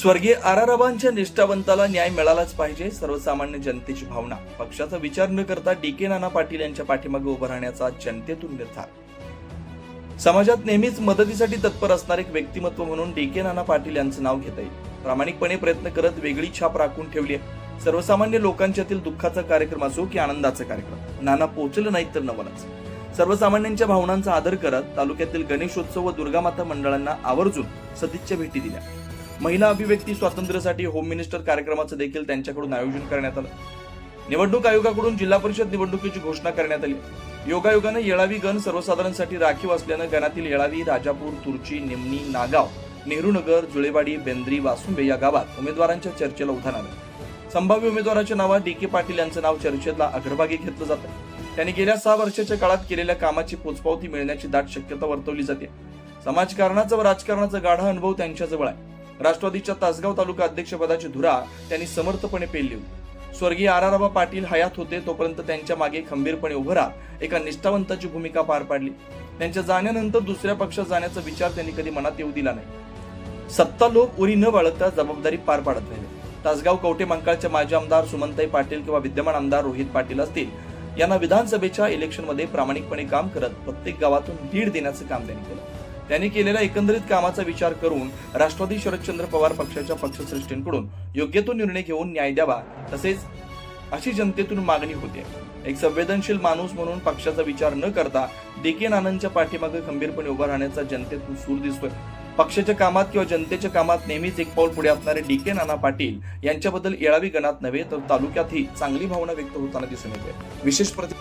स्वर्गीय आराराबांच्या निष्ठावंताला न्याय मिळालाच पाहिजे सर्वसामान्य जनतेची भावना. पक्षाचा विचार न करता डी के नाना पाटील यांच्या पाठीमागे उभं राहण्याचा जनतेतून निर्धार. समाजात नेहमीच मदतीसाठी तत्पर असणारे एक व्यक्तिमत्व म्हणून डी के नाना पाटील यांचं नाव घेता येईल. प्रामाणिकपणे प्रयत्न करत वेगळी छाप राखून ठेवली आहे. सर्वसामान्य लोकांच्यातील दुःखाचा कार्यक्रम असो की आनंदाचा कार्यक्रम. नाना पोचलं नाहीत तर नवलाच. सर्वसामान्यांच्या भावनांचा आदर करत तालुक्यातील गणेशोत्सव व दुर्गामाता मंडळांना आवर्जून सदिच्छा भेटी दिल्या. महिला अभिव्यक्ती स्वातंत्र्यासाठी होम मिनिस्टर कार्यक्रमाचं देखील त्यांच्याकडून आयोजन करण्यात आलं. निवडणूक आयोगाकडून जिल्हा परिषद निवडणुकीची घोषणा करण्यात आली. योगायोगानं येळावी गण सर्वसाधारणसाठी राखीव असल्यानं गणातील येळावी राजापूर तुर्ची निमणी नागाव नेहरूनगर जुळेवाडी बेंद्री वासुंबे या गावात उमेदवारांच्या चर्चेला उधाण आलं. संभाव्य उमेदवाराच्या नावात डी के पाटील यांचं नाव चर्चेतला अग्रभागी घेतलं जातं. त्यांनी गेल्या सहा वर्षाच्या काळात केलेल्या कामाची पोचपावती मिळण्याची दाट शक्यता वर्तवली जाते. समाजकारणाचा व राजकारणाचा गाढा अनुभव त्यांच्याजवळ आहे. राष्ट्रवादीच्या तासगाव तालुका अध्यक्षपदाची धुरा त्यांनी समर्थपणे पेलली होती. स्वर्गीय आराराबा पाटील हयात होते तोपर्यंत त्यांच्या मागे खंबीरपणे उभं राहत एका निष्ठावंताची भूमिका पार पाडली. त्यांच्या जाण्यानंतर दुसऱ्या पक्षात जाण्याचा विचार त्यांनी कधी मनात येऊ दिला नाही. सत्ता लोक उरी न बाळगता जबाबदारी पार पाडत राहिले. तासगाव कवटे मंकाळचे माजी आमदार सुमंताई पाटील किंवा विद्यमान आमदार रोहित पाटील असतील यांना विधानसभेच्या इलेक्शनमध्ये प्रामाणिकपणे काम करत प्रत्येक गावातून लीड देण्याचं काम त्यांनी केलं. त्यांनी केलेल्या एकंदरीत कामाचा विचार करून राष्ट्रवादी शरदचंद्र पवार पक्षाच्या पक्षश्रेष्ठींकडून योग्य तो निर्णय घेऊन न्याय द्यावा तसेच अशी जनतेतून मागणी होते. एक संवेदनशील माणूस म्हणून पक्षाचा विचार न करता डी के नानांच्या पाठीमागे खंबीरपणे उभा राहण्याचा जनतेतून सूर दिसतोय. पक्षाच्या कामात किंवा जनतेच्या कामात नेहमीच एक पाऊल पुढे असणारे डी के नाना पाटील यांच्याबद्दल येळावी गणात नव्हे तर तालुक्यातही चांगली भावना व्यक्त होताना दिसून येते. विशेष प्रति